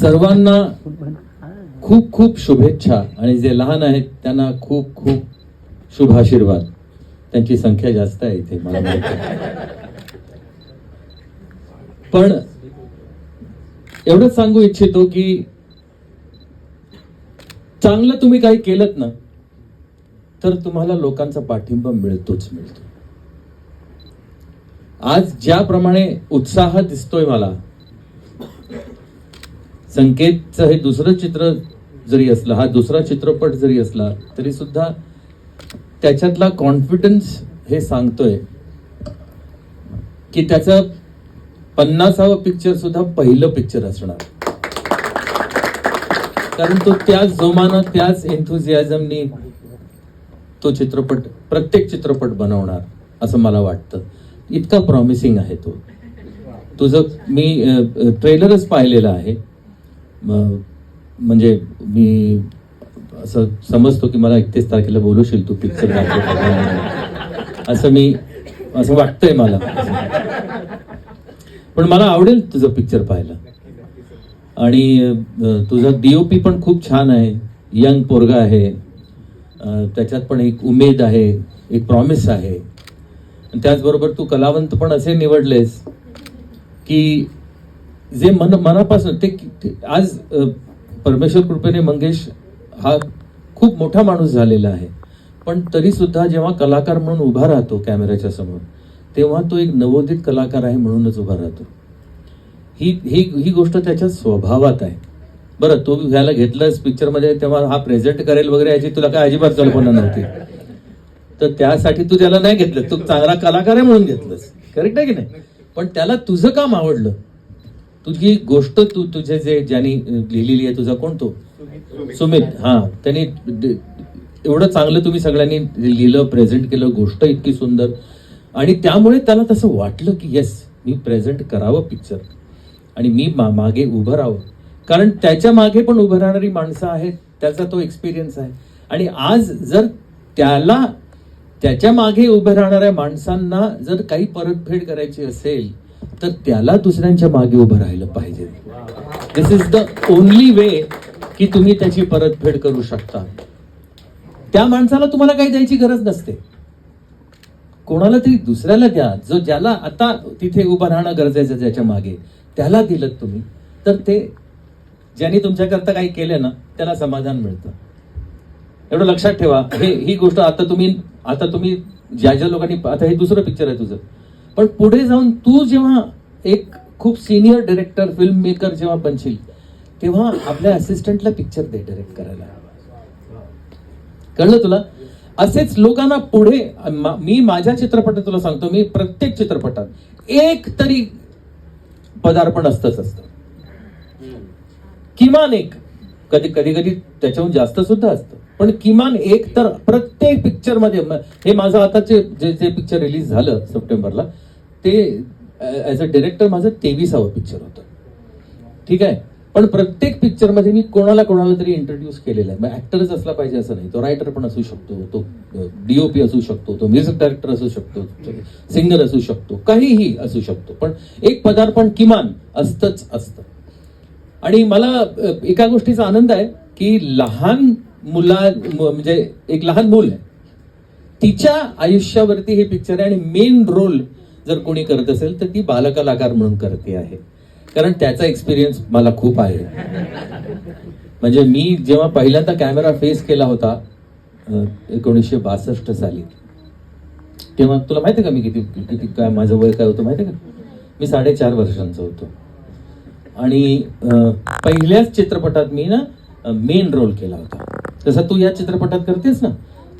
सर्वांना खूप खूप शुभेच्छा. आणि जे लहान आहेत त्यांना खूप खूप शुभ आशीर्वाद. त्यांची संख्या जास्त आहे इथे मला माहिती पण एवढंच सांगू इच्छितो की चांगलं तुम्ही काही केलं ना तर तुम्हाला लोकांचा पाठिंबा मिळतोच मिळतो. आज ज्याप्रमाणे उत्साह दिसतोय मला संकेतचं हे दुसरं चित्र जरी असलं हा दुसरा चित्रपट जरी असला तरी सुद्धा त्याच्यातला कॉन्फिडन्स हे सांगतोय की त्याचं पन्नासावं पिक्चर सुद्धा पहिलं पिक्चर असणार. कारण तो त्याच जोमानं त्याच एन्थुझियाझमनी तो चित्रपट प्रत्येक चित्रपट बनवणार असं मला वाटतं. इतका प्रॉमिसिंग आहे तो. तुझं मी ट्रेलरच पाहिलेला आहे. म्हणजे मी असं समजतो की मला एकतीस तारखेला बोलूशील तू पिक्चर असं मी असं वाटतंय मला. पण मला आवडेल तुझं पिक्चर पाहायला. आणि तुझा डीओपी पण खूप छान आहे. यंग पोरगा आहे. त्याच्यात पण एक उमेद आहे एक प्रॉमिस आहे. आणि त्याचबरोबर तू कलावंत पण असे निवडलेस की जे मन मनापासून ते ते- आज परमेश्वर कृपेने मंगेश हा खूप मोठा माणूस झालेला आहे. पण तरीसुद्धा जेव्हा कलाकार म्हणून उभा राहतो कॅमेऱ्याच्या समोर तेव्हा तो एक नवोदित कलाकार आहे म्हणूनच उभा राहतो. ही ही ही गोष्ट त्याच्या स्वभावात आहे. बरं तू घ्यायला घेतलंस पिक्चरमध्ये तेव्हा हा प्रेझेंट करेल वगैरे याची तुला काय अजिबात कल्पना नव्हती. तर त्यासाठी तू त्याला नाही घेतलं तू चांगला कलाकार आहे म्हणून घेतलंस. करेक्ट आहे की नाही? पण त्याला तुझं काम आवडलं. तुझी गोष्ट तू तुझे जे ज्यांनी लिहिलेली आहे तुझा कोण तो? सुमित. हा त्यांनी एवढं चांगलं तुम्ही सगळ्यांनी लिहिलं प्रेझेंट केलं गोष्ट इतकी सुंदर. आणि त्यामुळे त्याला तसं वाटलं की येस मी प्रेझेंट करावं पिक्चर आणि मी मा- मागे उभं राहावं. कारण त्याच्यामागे पण उभं राहणारी माणसं आहेत त्याचा तो एक्सपिरियन्स आहे. आणि आज जर त्याला त्याच्यामागे उभे राहणाऱ्या माणसांना जर काही परतफेड करायची असेल तर त्याला दुसऱ्यांच्या मागे उभं राहिलं पाहिजे. This is the only way की तुम्ही त्याची परतफेड करू शकता. त्या माणसाला तुम्हाला काही द्यायची गरज नसते. कोणाला तरी दुसऱ्याला द्या जो ज्याला आता तिथे उभं राहणं गरजेचं ज्याच्या मागे त्याला दिलं तुम्ही. तर ते ज्यांनी तुमच्याकरता काही केलं ना त्याला समाधान मिळतं. एवढं लक्षात ठेवा. हे ही गोष्ट आता तुम्ही आता तुम्ही ज्या ज्या लोकांनी आता हे दुसरं पिक्चर आहे तुझं. पण पुढे जाऊन तू जेव्हा एक खूप सिनियर डिरेक्टर फिल्म मेकर जेव्हा बनशील तेव्हा आपल्या असिस्टंटला पिक्चर दे डिरेक्ट करायला. कळलं तुला? असेच लोकांना पुढे मा- मी माझ्या चित्रपटात तुला सांगतो मी प्रत्येक चित्रपटात एक तरी पदार्पण असतंच असतं. किमान एक. कधी कधी कधी त्याच्याहून जास्त सुद्धा असतं. पण किमान एक तर प्रत्येक पिक्चरमध्ये हे माझं आताचे जे जे पिक्चर रिलीज झालं सप्टेंबरला ते ॲज अ डिरेक्टर माझं तेवीसावं पिक्चर होतं. ठीक आहे? पण प्रत्येक पिक्चरमध्ये मी कोणाला कोणाला तरी इंट्रोड्यूस केलेला आहे. मग ॲक्टरच असला पाहिजे असं नाही. तो रायटर पण असू शकतो तो डीओपी असू शकतो तो म्युझिक डायरेक्टर असू शकतो सिंगर असू शकतो काहीही असू शकतो. पण एक पदार्पण किमान असतंच असतं. आणि मला एका गोष्टीचा आनंद आहे की लहान मुला म्हणजे एक लहान मूल आहे. तिच्या आयुष्यावरती हे पिक्चर आहे आणि मेन रोल जर कोणी करत असेल तर ती बालकलाकार म्हणून करते आहे. कारण त्याचा एक्सपिरियन्स मला खूप आहे. म्हणजे मी जेव्हा पहिल्यांदा कॅमेरा फेस केला होता एकोणीसशे बासष्ट साली तेव्हा तुला माहिती आहे का मी किती किती काय माझं वय काय होतं माहिती आहे का? मी साडेचार वर्षांचा होतो. आणि पहिल्याच चित्रपटात मी ना मेन रोल केला होता. जसा तू या चित्रपटात करतेस ना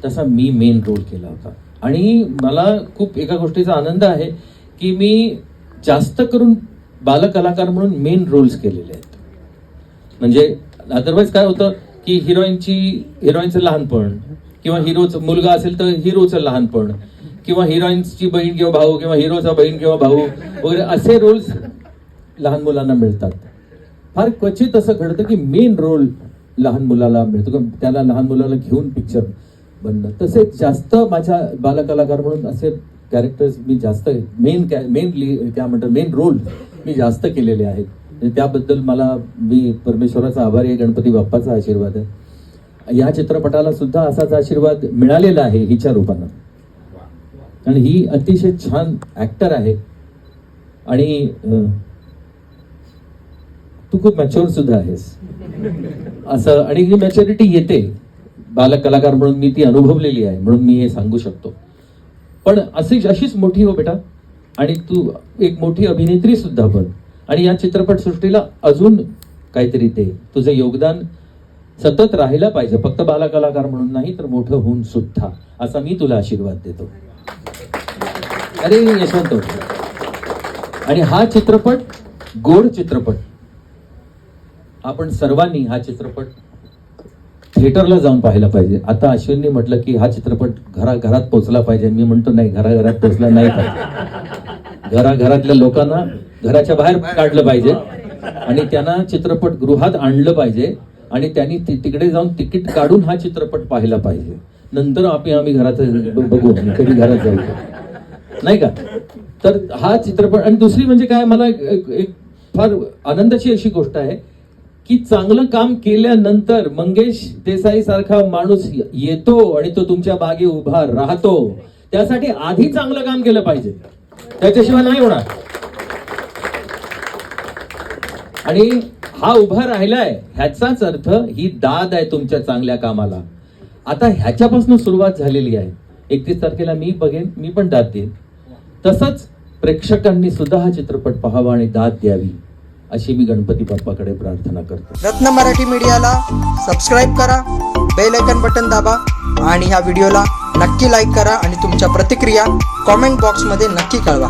तसा मी मेन रोल केला होता. आणि मला खूप एका गोष्टीचा आनंद आहे की मी जास्त करून बालकलाकार म्हणून मेन रोल्स केलेले आहेत. म्हणजे अदरवाईज काय होतं की हिरोईनची हिरोईनचं लहानपण किंवा हिरोचं मुलगा असेल तर हिरोचं लहानपण किंवा हिरोईन्सची बहीण किंवा भाऊ किंवा हिरोचा बहीण किंवा भाऊ वगैरे असे रोल्स लहान मुलांना मिळतात. फार क्वचित असं घडतं की मेन रोल लहान मुलाला मिळतो. त्याला लहान मुलाला घेऊन पिक्चर बनणं. तसे जास्त माझ्या बालकलाकार म्हणून असे कॅरेक्टर्स मी जास्त मेन मेन काय म्हणतात मेन रोल मी जास्त केलेले आहेत. त्याबद्दल मला मी परमेश्वराचा आभारी आहे गणपती बाप्पाचा आशीर्वाद आहे. या चित्रपटाला सुद्धा असाच आशीर्वाद मिळालेला आहे हिच्या रूपानं. आणि ही अतिशय छान ऍक्टर आहे. आणि तू खूप मॅच्युअर सुद्धा आहेस. असं आणि ही मॅच्युरिटी येते. बालक कलाकार म्हणून मी ती अनुभवलेली आहे म्हणून मी हे सांगू शकतो. पण अशी अशीच मोठी हो बेटा. आणि तू एक मोठी अभिनेत्री सुद्धा बन. आणि या चित्रपट सृष्टीला अजून काहीतरी दे. तुझं योगदान सतत राहिलं पाहिजे. फक्त बालकलाकार म्हणून नाही तर मोठं होऊन सुद्धा. असा मी तुला आशीर्वाद देतो. अरे यशवंत. आणि हा चित्रपट गोड चित्रपट. आपण सर्वांनी हा चित्रपट थिएटरला जाऊन पाहायला पाहिजे. आता अश्विननी म्हटलं की हा चित्रपट घरा घरात पोहोचला पाहिजे. मी म्हणतो नाही घराघरात पोहोचला नाही पाहिजे. घराघरातल्या लोकांना घराच्या बाहेर काढलं पाहिजे आणि त्यांना चित्रपट गृहात आणलं पाहिजे आणि त्यांनी तिकडे जाऊन तिकीट काढून हा चित्रपट पाहायला पाहिजे. नंतर आम्ही आम्ही घरात बघू कधी घरात जाऊ. नाही का? तर हा चित्रपट आणि दुसरी म्हणजे काय मला एक फार आनंदाची अशी गोष्ट आहे की चांगलं काम केल्यानंतर मंगेश देसाई सारखा माणूस येतो आणि तो तुमच्या बागे उभा राहतो. त्यासाठी आधी चांगलं काम केलं पाहिजे. त्याच्याशिवाय नाही होणार. आणि हा उभा राहिलाय ह्याचाच अर्थ ही दाद आहे तुमच्या चांगल्या कामाला. आता ह्याच्यापासून सुरुवात झालेली आहे. एकतीस तारखेला मी बघेन मी पण दाद देईन. तसंच प्रेक्षकांनी सुद्धा हा चित्रपट पाहावा आणि दाद द्यावी. अशी मी गणपती बाप्पाकडे प्रार्थना करतो. रत्न मराठी मीडियाला सबस्क्राईब करा बेल आयकन बटन दाबा आणि ह्या व्हिडिओला नक्की लाईक करा आणि तुमच्या प्रतिक्रिया कॉमेंट बॉक्समध्ये नक्की कळवा.